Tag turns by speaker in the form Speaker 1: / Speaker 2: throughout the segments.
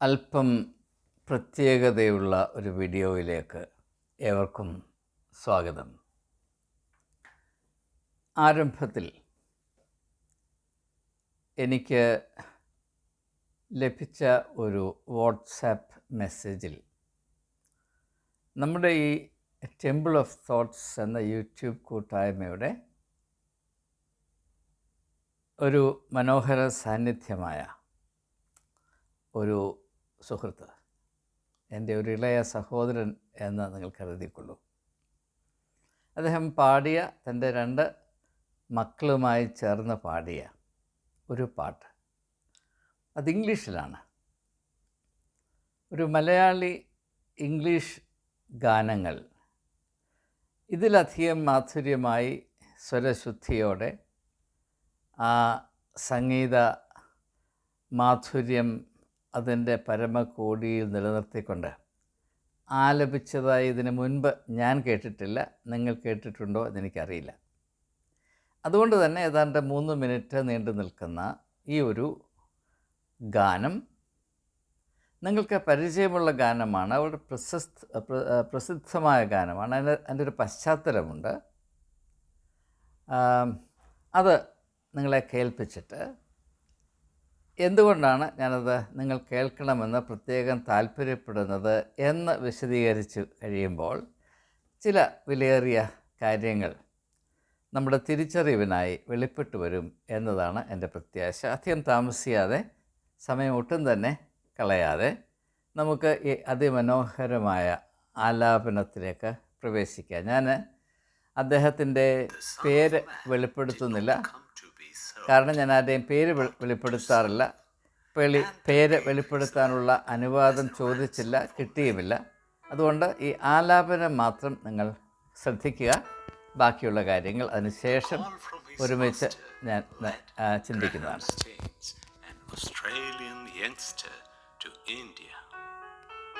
Speaker 1: അല്പം പ്രത്യേകതയുള്ള ഒരു വീഡിയോയിലേക്ക് ഏവർക്കും സ്വാഗതം. ആരംഭത്തിൽ എനിക്ക് ലഭിച്ച ഒരു വാട്സാപ്പ് മെസ്സേജിൽ നമ്മുടെ ഈ ടെമ്പിൾ ഓഫ് തോട്ട്സ് എന്ന യൂട്യൂബ് കൂട്ടായ്മയുടെ ഒരു മനോഹര സാന്നിധ്യമായ ഒരു സുഹൃത്ത് എന്റെ ഒരു ഇളയ സഹോദരൻ എന്ന് നിങ്ങൾ കരുതിക്കൊള്ളൂ. അദ്ദേഹം പാടിയ തന്റെ രണ്ട് മക്കളുമായി ചേർന്ന് പാടിയ ഒരു പാട്ട്. അത് ഇംഗ്ലീഷിലാണ്. ഒരു മലയാളി ഇംഗ്ലീഷ് ഗാനങ്ങൾ ഇതിലധികം മാധുര്യമായി സ്വരശുദ്ധിയോടെ ആ സംഗീത മാധുര്യം അതിന്റെ പരമകോടിയിൽ നിലനിർത്തിക്കൊണ്ട്. ആലപിച്ചതായി ഇതിനു മുൻപ് ഞാൻ കേട്ടിട്ടില്ല. നിങ്ങൾ കേട്ടിട്ടുണ്ടോ എന്നെനിക്കറിയില്ല. അതുകൊണ്ട് തന്നെ ഏതാണ്ട് മൂന്ന് മിനിറ്റ് നീണ്ടു നിൽക്കുന്ന ഈ ഒരു ഗാനം നിങ്ങൾക്ക് പരിചയമുള്ള ഗാനമാണ്. വളരെ പ്രശസ്ത പ്രസിദ്ധമായ ഗാനമാണ്. അതിന് അതിന്റെ ഒരു പശ്ചാത്തലമുണ്ട്. അത് നിങ്ങളെ കേൾപ്പിച്ചിട്ട് എന്തുകൊണ്ടാണ് ഞാനത് നിങ്ങൾ കേൾക്കണമെന്ന് പ്രത്യേകം താല്പര്യപ്പെടുന്നത് എന്ന് വിശദീകരിച്ച് കഴിയുമ്പോൾ ചില വിലയേറിയ കാര്യങ്ങൾ നമ്മുടെ തിരിച്ചറിവിനായി വെളിപ്പെട്ടു വരും എന്നതാണ് എന്റെ പ്രത്യാശ. അധികം താമസിയാതെ സമയം ഒട്ടും തന്നെ കളയാതെ നമുക്ക് ഈ അതിമനോഹരമായ ആലാപനത്തിലേക്ക് പ്രവേശിക്കാം. ഞാൻ അദ്ദേഹത്തിന്റെ പേര് വെളിപ്പെടുത്തുന്നില്ല. കാരണം ഞാൻ ആരുടെയും പേര് വെളിപ്പെടുത്താറില്ല വെളി പേര് വെളിപ്പെടുത്താനുള്ള അനുവാദം ചോദിച്ചില്ല കിട്ടിയുമില്ല അതുകൊണ്ട് ഈ ആലാപനം മാത്രം നിങ്ങൾ ശ്രദ്ധിക്കുക ബാക്കിയുള്ള കാര്യങ്ങൾ അതിനുശേഷം ഒരുമിച്ച് ഞാൻ ചിന്തിക്കുന്നതാണ്
Speaker 2: Australian youngster to India.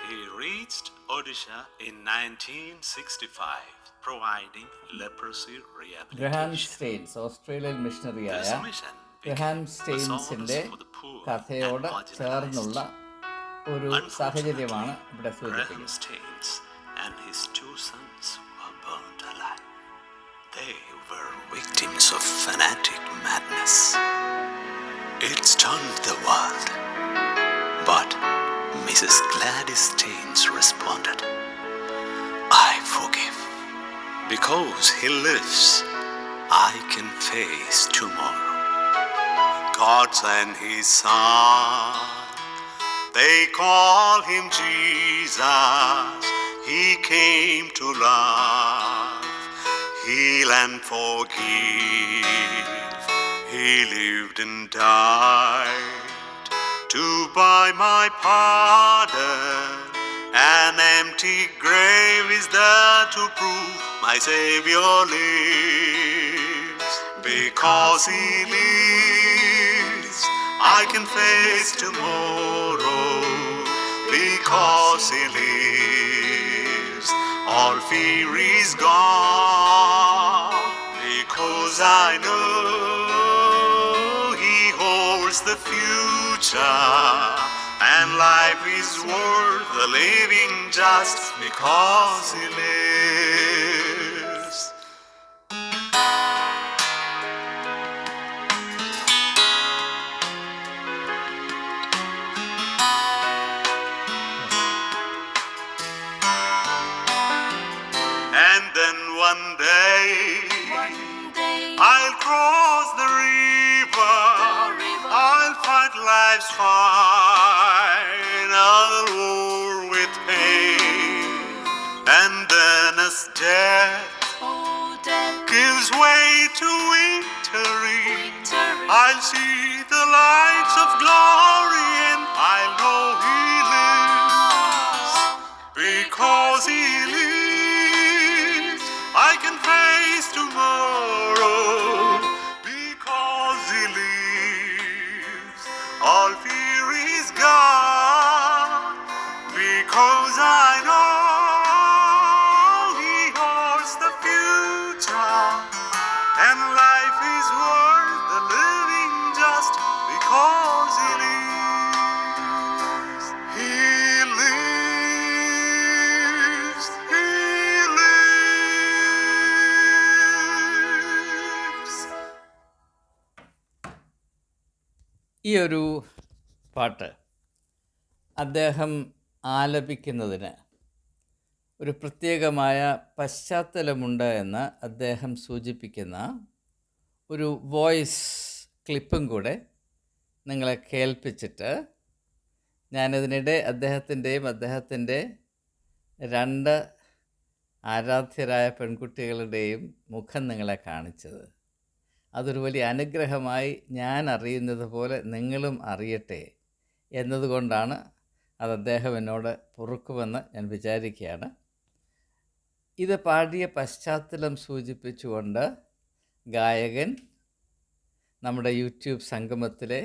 Speaker 2: He reached Odisha in 1965, providing leprosy rehabilitation.
Speaker 1: Graham Staines Australian മിഷണറിയായ Graham
Speaker 2: poor
Speaker 1: കഥയോട് ചേർന്നുള്ള ഒരു സാഹചര്യമാണ് ഇവിടെ സൂചിപ്പിക്കുന്നത്.
Speaker 2: But Mrs. Gladys Staines responded. Because he lives, I can face tomorrow. God sent his son. They call him Jesus. He came to love, heal and forgive. He lived and died to buy my pardon. An empty grave is there to prove my Savior lives. Because He lives, I can face tomorrow. Because He lives, all fear is gone. Because I know He holds the future. And life is worth the living just because He lives. And then one day, I'll cross the river. I'll fight life's final then as oh, death. gives way to victory, I'll see the lights of glory and I'll know He lives. Ah. Because He lives,
Speaker 1: ഒരു പാട്ട്. അദ്ദേഹം ആലപിക്കുന്നതിന് ഒരു പ്രത്യേകമായ പശ്ചാത്തലമുണ്ട് എന്ന് അദ്ദേഹം സൂചിപ്പിക്കുന്ന ഒരു voice ക്ലിപ്പും കൂടെ നിങ്ങളെ കേൾപ്പിച്ചിട്ട് ഞാനതിനിടെ അദ്ദേഹത്തിന്റെയും അദ്ദേഹത്തിന്റെ രണ്ട് ആരാധ്യരായ പെൺകുട്ടികളുടെയും മുഖം നിങ്ങളെ കാണിച്ചത്. അതൊരു വലിയ അനുഗ്രഹമായി ഞാൻ അറിയുന്നത് പോലെ നിങ്ങളും അറിയട്ടെ എന്നതുകൊണ്ടാണ് അത് അദ്ദേഹം എന്നോട് പൊറുക്കുമെന്ന് ഞാൻ വിചാരിക്കുകയാണ്. ഇത് പാടിയ പശ്ചാത്തലം സൂചിപ്പിച്ചുകൊണ്ട് ഗായകൻ നമ്മുടെ യൂട്യൂബ് സംഗമത്തിലെ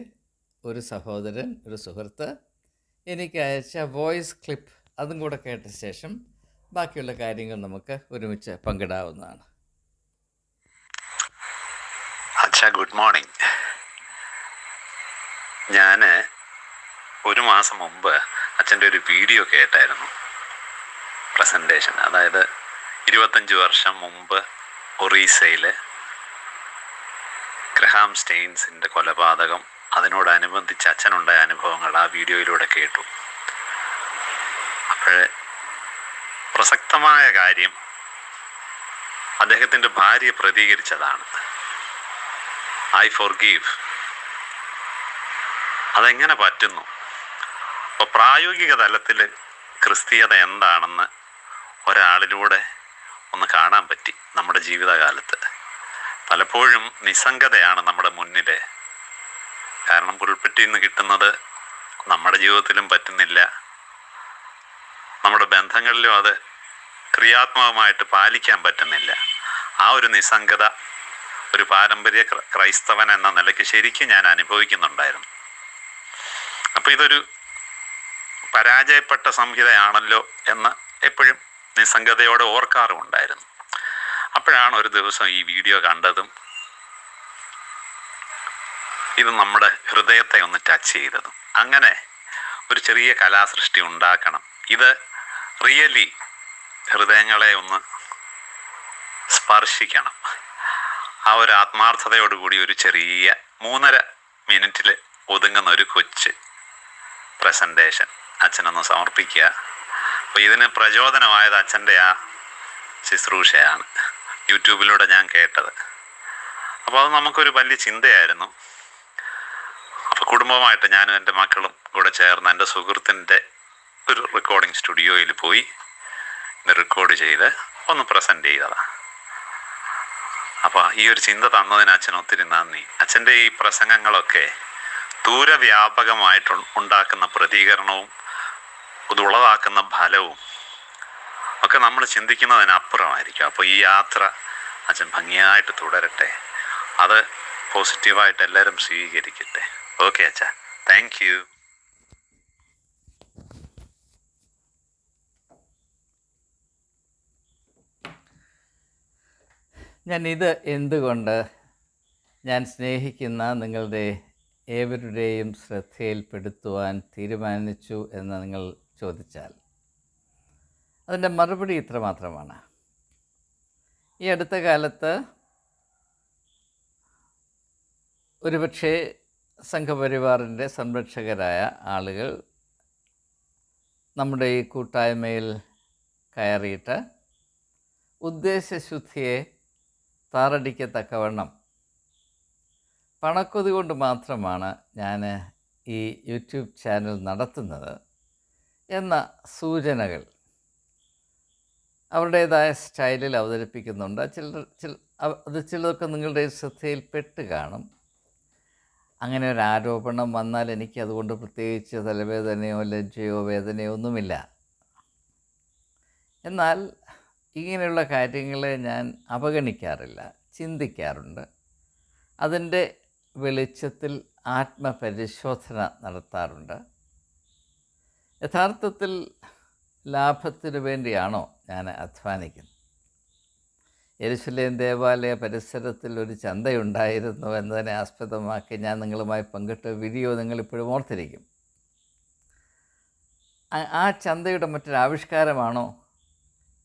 Speaker 1: ഒരു സഹോദരൻ ഒരു സുഹൃത്ത് എനിക്ക് അയച്ച വോയിസ് ക്ലിപ്പ് അതും കൂടെ കേട്ട ശേഷം ബാക്കിയുള്ള കാര്യങ്ങൾ നമുക്ക് ഒരുമിച്ച് പങ്കിടാവുന്നതാണ്.
Speaker 2: അച്ഛാ ഗുഡ് മോർണിംഗ് ഞാൻ ഒരു മാസം മുമ്പ് അച്ഛന്റെ ഒരു വീഡിയോ കേട്ടായിരുന്നു. പ്രസന്റേഷൻ അതായത് ഇരുപത്തഞ്ച് വർഷം മുമ്പ് ഒറീസയിൽ ഗ്രഹാം സ്റ്റെയിൻസിന്റെ കൊലപാതകം. അതിനോടനുബന്ധിച്ച് അച്ഛനുണ്ടായ അനുഭവങ്ങൾ ആ വീഡിയോയിലൂടെ കേട്ടു. അപ്പോഴേ പ്രസക്തമായ കാര്യം അദ്ദേഹത്തിന്റെ ഭാര്യ പ്രതികരിച്ചതാണ്. ഐ ഫോർ ഗീവ് അതെങ്ങനെ പറ്റുന്നു? അപ്പോൾ പ്രായോഗിക തലത്തിൽ ക്രിസ്തീയത എന്താണെന്ന് ഒരാളിലൂടെ ഒന്ന് കാണാൻ പറ്റി നമ്മുടെ ജീവിതകാലത്ത്. പലപ്പോഴും നിസ്സംഗതയാണ് നമ്മുടെ മുന്നിൽ കാരണം പുൽപ്പെട്ടിയിൽ നിന്ന് കിട്ടുന്നത് നമ്മുടെ ജീവിതത്തിലും പറ്റുന്നില്ല. നമ്മുടെ ബന്ധങ്ങളിലും അത് ക്രിയാത്മകമായിട്ട് പാലിക്കാൻ പറ്റുന്നില്ല. ആ ഒരു നിസ്സംഗത ഒരു പാരമ്പര്യ ക്രൈസ്തവൻ എന്ന നിലയ്ക്ക് ശരിക്കും ഞാൻ അനുഭവിക്കുന്നുണ്ടായിരുന്നു. അപ്പോൾ ഇതൊരു പരാജയപ്പെട്ട സംഹിതയാണല്ലോ എന്ന് എപ്പോഴും നിസ്സംഗതയോടെ ഓർക്കാറുമുണ്ടായിരുന്നു. അപ്പോഴാണ് ഒരു ദിവസം ഈ വീഡിയോ കണ്ടതും ഇത് നമ്മുടെ ഹൃദയത്തെ ഒന്ന് ടച്ച് ചെയ്തതും. അങ്ങനെ ഒരു ചെറിയ കലാസൃഷ്ടി ഉണ്ടാക്കണം. ഇത് റിയലി ഹൃദയങ്ങളെ ഒന്ന് സ്പർശിക്കണം. ആ ഒരു ആത്മാർത്ഥതയോടുകൂടി ഒരു ചെറിയ മൂന്നര മിനിറ്റിൽ ഒതുങ്ങുന്ന ഒരു കൊച്ച് പ്രസന്റേഷൻ അച്ഛനൊന്ന് സമർപ്പിക്കുക. അപ്പോൾ ഇതിന് പ്രചോദനമായത് അച്ഛന്റെ ആ ശുശ്രൂഷയാണ്. യൂട്യൂബിലൂടെ ഞാൻ കേട്ടത്. അപ്പോൾ അത് നമുക്കൊരു വലിയ ചിന്തയായിരുന്നു. അപ്പോൾ കുടുംബമായിട്ട് ഞാനും എന്റെ മക്കളും കൂടെ ചേർന്ന് എന്റെ സുഹൃത്തിന്റെ ഒരു റെക്കോർഡിംഗ് സ്റ്റുഡിയോയിൽ പോയി. ഇത് റെക്കോർഡ് ചെയ്ത് ഒന്ന് പ്രസന്റ് ചെയ്തതാണ്. അപ്പോൾ ഈ ഒരു ചിന്ത തന്നതിന് അച്ഛൻ ഒത്തിരി നന്ദി. അച്ഛന്റെ ഈ പ്രസംഗങ്ങളൊക്കെ ദൂരവ്യാപകമായിട്ട് ഉണ്ടാക്കുന്ന പ്രതികരണവും ഇതുളവാക്കുന്ന ഫലവും ഒക്കെ നമ്മൾ ചിന്തിക്കുന്നതിനപ്പുറമായിരിക്കും. അപ്പോൾ ഈ യാത്ര അച്ഛൻ ഭംഗിയായിട്ട് തുടരട്ടെ. അത് പോസിറ്റീവായിട്ട് എല്ലാവരും സ്വീകരിക്കട്ടെ. ഓക്കെ അച്ഛാ. Thank you.
Speaker 1: ഞാൻ ഇത് എന്തുകൊണ്ട് ഞാൻ സ്നേഹിക്കുന്ന നിങ്ങളുടെ ഏവരുടെയും ശ്രദ്ധയിൽപ്പെടുത്തുവാൻ തീരുമാനിച്ചു എന്ന് നിങ്ങൾ ചോദിച്ചാൽ അതിന്റെ മറുപടി ഇത്ര മാത്രമാണ്. ഈ അടുത്ത കാലത്ത് ഒരുപക്ഷെ സംഘപരിവാറിന്റെ സംരക്ഷകരായ ആളുകൾ നമ്മുടെ ഈ കൂട്ടായ്മയിൽ കയറിയിട്ട് ഉദ്ദേശശുദ്ധിയെ താറടിക്കത്തക്കവണ്ണം. പണക്കൊതി കൊണ്ട് മാത്രമാണ് ഞാൻ ഈ യൂട്യൂബ് ചാനൽ നടത്തുന്നത് എന്ന സൂചനകൾ. അവരുടേതായ സ്റ്റൈലിൽ അവതരിപ്പിക്കുന്നുണ്ട്. ചിലർ ചില അത് ചിലതൊക്കെ നിങ്ങളുടെ ശ്രദ്ധയിൽപ്പെട്ട് കാണും. അങ്ങനെ ഒരു ആരോപണം വന്നാൽ എനിക്ക് അതുകൊണ്ട് പ്രത്യേകിച്ച് തലവേദനയോ ലജ്ജയോ വേദനയോ ഒന്നുമില്ല. എന്നാൽ ഇങ്ങനെയുള്ള കാര്യങ്ങളെ ഞാൻ അവഗണിക്കാറില്ല ചിന്തിക്കാറുണ്ട്. അതിന്റെ വെളിച്ചത്തിൽ ആത്മപരിശോധന നടത്താറുണ്ട്. യഥാർത്ഥത്തിൽ ലാഭത്തിനു വേണ്ടിയാണോ ഞാൻ അധ്വാനിക്കുന്നത്? യെരുശലേം ദേവാലയ പരിസരത്തിൽ ഒരു ചന്തയുണ്ടായിരുന്നു എന്നതിനെ ആസ്പദമാക്കി ഞാൻ നിങ്ങളുമായി പങ്കിട്ട വീഡിയോ നിങ്ങളിപ്പോഴും ഓർത്തിരിക്കും. ആ- ചന്തയുടെ മറ്റൊരു ആവിഷ്കാരമാണോ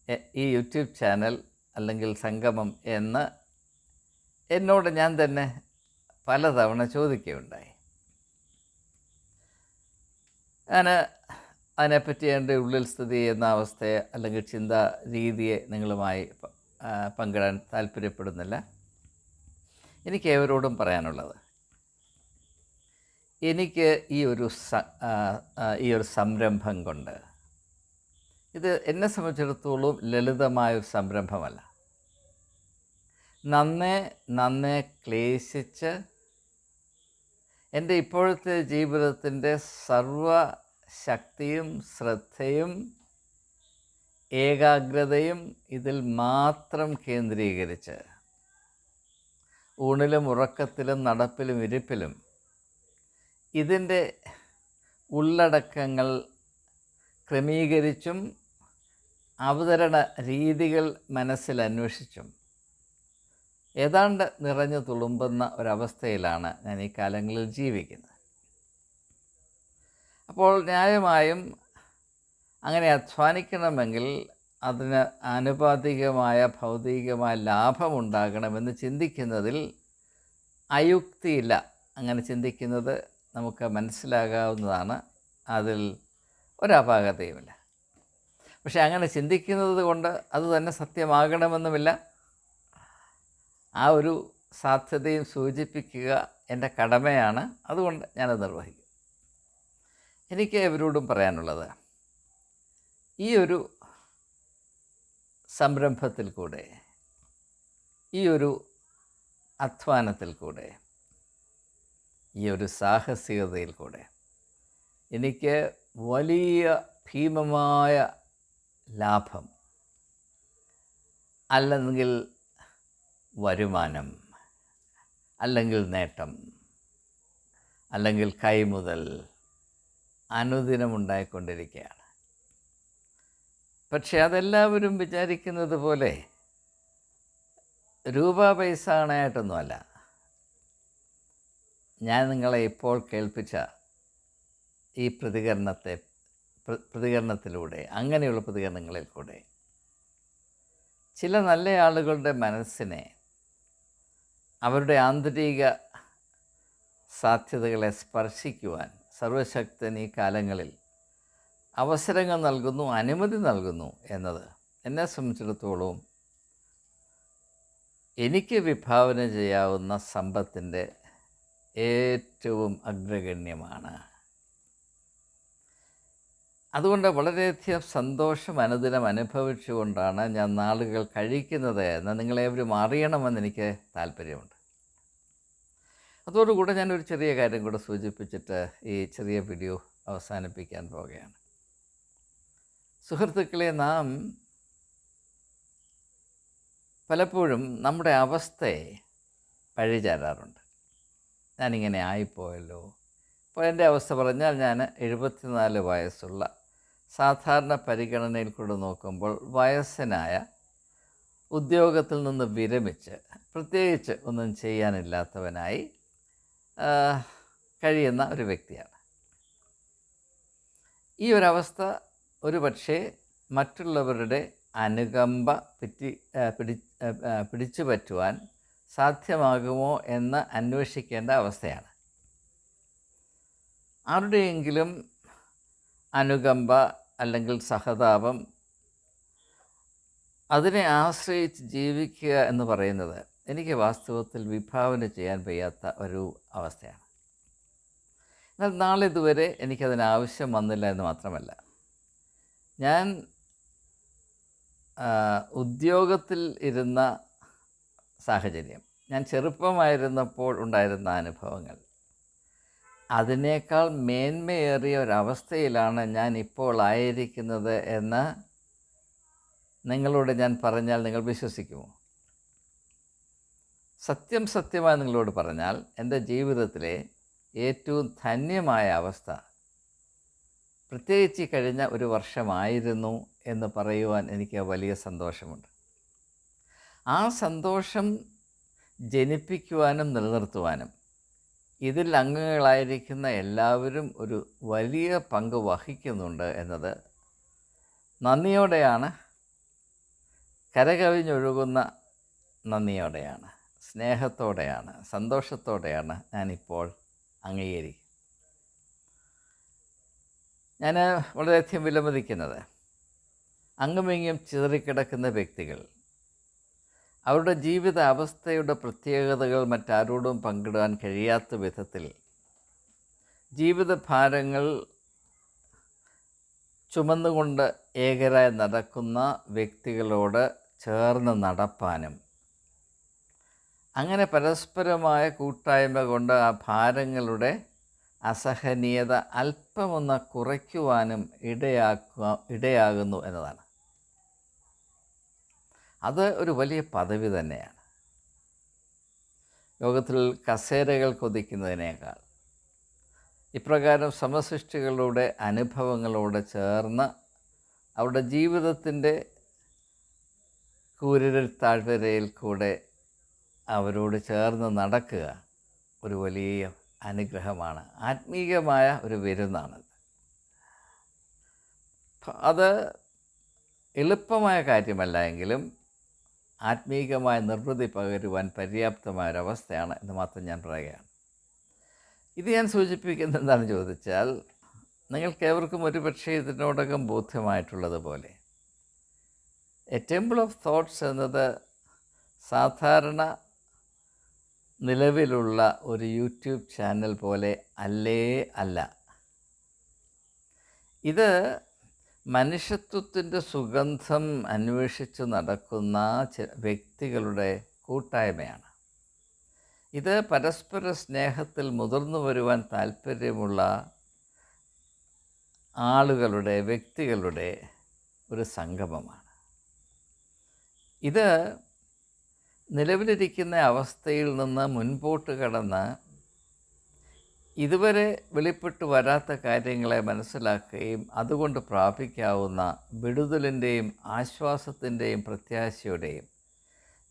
Speaker 1: ഈ യൂട്യൂബ് ചാനൽ അല്ലെങ്കിൽ സംഗമം എന്ന് എന്നോട് ഞാൻ തന്നെ പലതവണ ചോദിക്കുകയുണ്ടായി. ഞാൻ അതിനെപ്പറ്റി എന്റെ ഉള്ളിൽ സ്ഥിതി ചെയ്യുന്ന അവസ്ഥയെ അല്ലെങ്കിൽ ചിന്താ രീതിയെ നിങ്ങളുമായി പങ്കിടാൻ താല്പര്യപ്പെടുന്നില്ല. എനിക്ക് ഏവരോടും പറയാനുള്ളത് എനിക്ക് ഈ ഒരു ഈ ഒരു സംരംഭം കൊണ്ട് ഇത് എന്നെ സംബന്ധിച്ചിടത്തോളം ലളിതമായ ഒരു സംരംഭമല്ല. നന്നേ നന്നേ ക്ലേശിച്ച് എന്റെ ഇപ്പോഴത്തെ ജീവിതത്തിന്റെ സർവ ശക്തിയും ശ്രദ്ധയും ഏകാഗ്രതയും ഇതിൽ മാത്രം കേന്ദ്രീകരിച്ച് ഊണിലും ഉറക്കത്തിലും നടപ്പിലും ഇരിപ്പിലും ഇതിന്റെ ഉള്ളടക്കങ്ങൾ ക്രമീകരിച്ചും അവതരണ രീതികൾ മനസ്സിൽ അന്വേഷിച്ചും. ഏതാണ്ട് നിറഞ്ഞു തുളുമ്പുന്ന ഒരവസ്ഥയിലാണ് ഞാൻ ഈ കാലങ്ങളിൽ ജീവിക്കുന്നത്. അപ്പോൾ ന്യായമായും അങ്ങനെ അധ്വാനിക്കണമെങ്കിൽ അതിന് ആനുപാതികമായ ഭൗതികമായ ലാഭമുണ്ടാകണമെന്ന് ചിന്തിക്കുന്നതിൽ അയുക്തിയില്ല. അങ്ങനെ ചിന്തിക്കുന്നത് നമുക്ക് മനസ്സിലാകാവുന്നതാണ്. അതിൽ ഒരപാകതയുമില്ല. പക്ഷെ അങ്ങനെ ചിന്തിക്കുന്നത് കൊണ്ട് അത് തന്നെ സത്യമാകണമെന്നുമില്ല. ആ ഒരു സാധ്യതയും സൂചിപ്പിക്കുക എന്റെ കടമയാണ്. അതുകൊണ്ട് ഞാനത് നിർവഹിക്കും. എനിക്ക് ഇവരോടും പറയാനുള്ളത് ഈ ഒരു സംരംഭത്തിൽ കൂടെ ഈ ഒരു അധ്വാനത്തിൽ കൂടെ ഈ ഒരു സാഹസികതയിൽ കൂടെ എനിക്ക് വലിയ ഭീമമായ ലാഭം അല്ലെങ്കിൽ വരുമാനം അല്ലെങ്കിൽ നേട്ടം അല്ലെങ്കിൽ കൈമുതൽ അനുദിനമുണ്ടായിക്കൊണ്ടിരിക്കുകയാണ് പക്ഷേ അതെല്ലാവരും വിചാരിക്കുന്നത് പോലെ രൂപ പൈസ അണയായിട്ടൊന്നുമല്ല ഞാൻ നിങ്ങളെ ഇപ്പോൾ കേൾപ്പിച്ച ഈ പ്രതികരണത്തെ പ്ര- പ്രതികരണത്തിലൂടെ അങ്ങനെയുള്ള പ്രതികരണങ്ങളിൽ കൂടെ. ചില നല്ല ആളുകളുടെ മനസ്സിനെ അവരുടെ ആന്തരിക സാധ്യതകളെ സ്പർശിക്കുവാൻ സർവശക്തൻ ഈ കാലങ്ങളിൽ അവസരങ്ങൾ നൽകുന്നു അനുമതി നൽകുന്നു എന്നത് എന്നെ സംബന്ധിച്ചിടത്തോളം എനിക്ക് വിഭാവന ചെയ്യാവുന്ന സമ്പത്തിന്റെ ഏറ്റവും അഗ്രഗണ്യമാണ്. അതുകൊണ്ട് വളരെയധികം സന്തോഷം അനുദിനം അനുഭവിച്ചുകൊണ്ടാണ് ഞാൻ നാളുകൾ കഴിക്കുന്നത് എന്ന് നിങ്ങളേവരും അറിയണമെന്ന് എനിക്ക് താല്പര്യമുണ്ട്. അതോടുകൂടെ ഞാനൊരു ചെറിയ കാര്യം കൂടെ സൂചിപ്പിച്ചിട്ട് ഈ ചെറിയ വീഡിയോ അവസാനിപ്പിക്കാൻ പോവുകയാണ്. സുഹൃത്തുക്കളെ നാം പലപ്പോഴും നമ്മുടെ അവസ്ഥയെ പഴിചാരാറുണ്ട്. ഞാനിങ്ങനെ ആയിപ്പോയല്ലോ. അപ്പോൾ എന്റെ അവസ്ഥ പറഞ്ഞാൽ ഞാൻ എഴുപത്തിനാല് വയസ്സുള്ള സാധാരണ പരിഗണനയിൽ കൂടെ നോക്കുമ്പോൾ വയസ്സനായ ഉദ്യോഗത്തിൽ നിന്ന് വിരമിച്ച് പ്രത്യേകിച്ച് ഒന്നും ചെയ്യാനില്ലാത്തവനായി കഴിയുന്ന ഒരു വ്യക്തിയാണ്. ഈ ഒരവസ്ഥ ഒരു പക്ഷേ മറ്റുള്ളവരുടെ അനുകമ്പ പിറ്റി പിടി പിടിച്ചു പറ്റുവാൻ സാധ്യമാകുമോ എന്ന് അന്വേഷിക്കേണ്ട അവസ്ഥയാണ്. ആരുടെയെങ്കിലും അനുകമ്പ അല്ലെങ്കിൽ സഹതാപം അതിനെ ആശ്രയിച്ച് ജീവിക്കുക എന്ന് പറയുന്നത് എനിക്ക് വാസ്തവത്തിൽ വിഭാവന ചെയ്യാൻ വയ്യാത്ത ഒരു അവസ്ഥയാണ്. എന്നാൽ നാളെ ഇതുവരെ എനിക്കതിനാവശ്യം വന്നില്ല എന്ന് മാത്രമല്ല. ഞാൻ ഉദ്യോഗത്തിൽ ഇരുന്ന സാഹചര്യം ഞാൻ ചെറുപ്പമായിരുന്നപ്പോൾ ഉണ്ടായിരുന്ന അനുഭവങ്ങൾ അതിനേക്കാൾ മേന്മയേറിയ ഒരവസ്ഥയിലാണ് ഞാൻ ഇപ്പോൾ ആയിരിക്കുന്നത് എന്ന് നിങ്ങളോട് ഞാൻ പറഞ്ഞാൽ നിങ്ങൾ വിശ്വസിക്കുമോ? സത്യം സത്യമായി നിങ്ങളോട് പറഞ്ഞാൽ എന്റെ ജീവിതത്തിലെ ഏറ്റവും ധന്യമായ അവസ്ഥ പ്രത്യേകിച്ച് കഴിഞ്ഞ ഒരു വർഷമായിരുന്നു എന്ന് പറയുവാൻ എനിക്ക് വലിയ സന്തോഷമുണ്ട്. ആ സന്തോഷം ജനിപ്പിക്കുവാനും നിലനിർത്തുവാനും ഇതിൽ അംഗങ്ങളായിരിക്കുന്ന എല്ലാവരും ഒരു വലിയ പങ്ക് വഹിക്കുന്നുണ്ട് എന്നത് നന്ദിയോടെയാണ്. കരകവിഞ്ഞൊഴുകുന്ന നന്ദിയോടെയാണ്. സ്നേഹത്തോടെയാണ്. സന്തോഷത്തോടെയാണ് ഞാനിപ്പോൾ അംഗീകരിക്കുന്നത് ഞാൻ വളരെയധികം വിലമതിക്കുന്നത്. അങ്ങുമിങ്ങും ചിതറിക്കിടക്കുന്ന വ്യക്തികൾ. അവരുടെ ജീവിത അവസ്ഥയുടെ പ്രത്യേകതകൾ മറ്റാരോടും പങ്കിടാൻ കഴിയാത്ത വിധത്തിൽ ജീവിത ഭാരങ്ങൾ ചുമന്നുകൊണ്ട് ഏകരായി നടക്കുന്ന വ്യക്തികളോട് ചേർന്ന് നടപ്പാനും. അങ്ങനെ പരസ്പരമായ കൂട്ടായ്മ കൊണ്ട് ആ ഭാരങ്ങളുടെ അസഹനീയത അല്പമൊന്ന് കുറയ്ക്കുവാനും ഇടയാക്കുക ഇടയാകുന്നു എന്നതാണ്. അത് ഒരു വലിയ പദവി തന്നെയാണ്. ലോകത്തിൽ കസേരകൾ കൊതിക്കുന്നതിനേക്കാൾ ഇപ്രകാരം സമസൃഷ്ടികളുടെ അനുഭവങ്ങളോട് ചേർന്ന് അവരുടെ ജീവിതത്തിന്റെ കൂരിരൽ താഴ്വരയിൽ കൂടെ അവരോട് ചേർന്ന് നടക്കുക ഒരു വലിയ അനുഗ്രഹമാണ്. ആത്മീയമായ ഒരു വിരുന്നാണത്. അത് എളുപ്പമായ കാര്യമല്ല എങ്കിലും ആത്മീകമായ നിർവൃതി പകരുവാൻ പര്യാപ്തമായ ഒരവസ്ഥയാണ് എന്ന് മാത്രം ഞാൻ പറയുകയാണ്. ഇത് ഞാൻ സൂചിപ്പിക്കുന്നത് എന്താണെന്ന് ചോദിച്ചാൽ നിങ്ങൾക്ക് ഏവർക്കും ഒരുപക്ഷെ ഇതിനോടകം ബോധ്യമായിട്ടുള്ളതുപോലെ എ ടെമ്പിൾ ഓഫ് തോട്ട്സ് എന്നത് സാധാരണ നിലവിലുള്ള ഒരു യൂട്യൂബ് ചാനൽ പോലെ അല്ലേ അല്ല. ഇത് മനുഷ്യത്വത്തിന്റെ സുഗന്ധം അന്വേഷിച്ച് നടക്കുന്ന വ്യക്തികളുടെ കൂട്ടായ്മയാണ്. ഇത് പരസ്പര സ്നേഹത്തിൽ മുതിർന്നു വരുവാൻ താല്പര്യമുള്ള ആളുകളുടെ വ്യക്തികളുടെ ഒരു സംഗമമാണ്. ഇത് നിലവിലിരിക്കുന്ന അവസ്ഥയിൽ നിന്ന് മുൻപോട്ട് കടന്ന് ഇതുവരെ വെളിപ്പെട്ട് വരാത്ത കാര്യങ്ങളെ മനസ്സിലാക്കുകയും അതുകൊണ്ട് പ്രാപിക്കാവുന്ന വിടുതലിന്റെയും ആശ്വാസത്തിന്റെയും പ്രത്യാശയുടെയും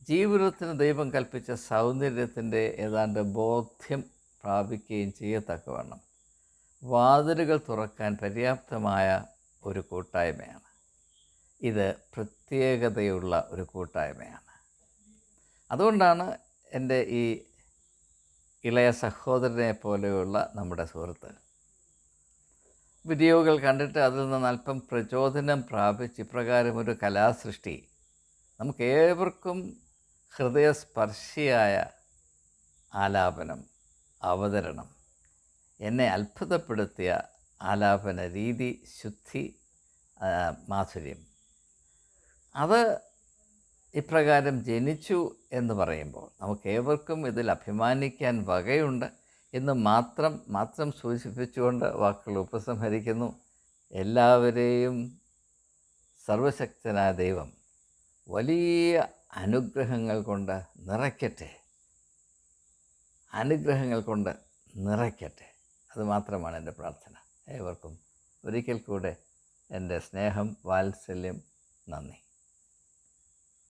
Speaker 1: ജീവിതത്തിന് ദൈവം കൽപ്പിച്ച സൗന്ദര്യത്തിന്റെ ഏതാണ്ട് ബോധ്യം പ്രാപിക്കുകയും ചെയ്യത്തക്കവണ്ണം വാതിലുകൾ തുറക്കാൻ പര്യാപ്തമായ ഒരു കൂട്ടായ്മയാണ്. ഇത് പ്രത്യേകതയുള്ള ഒരു കൂട്ടായ്മയാണ്. അതുകൊണ്ടാണ് എന്റെ ഈ ഇളയ സഹോദരനെ പോലെയുള്ള നമ്മുടെ സുഹൃത്ത്. വീഡിയോകൾ കണ്ടിട്ട് അതിൽ നിന്ന് അല്പം പ്രചോദനം പ്രാപിച്ച് ഇപ്രകാരം ഒരു കലാസൃഷ്ടി. നമുക്ക് ഏവർക്കും ഹൃദയസ്പർശിയായ ആലാപനം അവതരണം എന്നെ അത്ഭുതപ്പെടുത്തിയ ആലാപന രീതി ശുദ്ധി മാധുര്യം. അത് ഇപ്രകാരം ജനിച്ചു എന്ന് പറയുമ്പോൾ നമുക്ക് ഏവർക്കും ഇതിൽ അഭിമാനിക്കാൻ വകയുണ്ട് എന്ന് മാത്രം മാത്രം സൂചിപ്പിച്ചുകൊണ്ട് വാക്കുകൾ ഉപസംഹരിക്കുന്നു. എല്ലാവരെയും സർവശക്തനായ ദൈവം വലിയ അനുഗ്രഹങ്ങൾ കൊണ്ട് നിറയ്ക്കട്ടെ. അനുഗ്രഹങ്ങൾ കൊണ്ട് നിറയ്ക്കട്ടെ. അതുമാത്രമാണ് എന്റെ പ്രാർത്ഥന. ഏവർക്കും ഒരിക്കൽ കൂടെ എന്റെ സ്നേഹം വാത്സല്യം നന്ദി.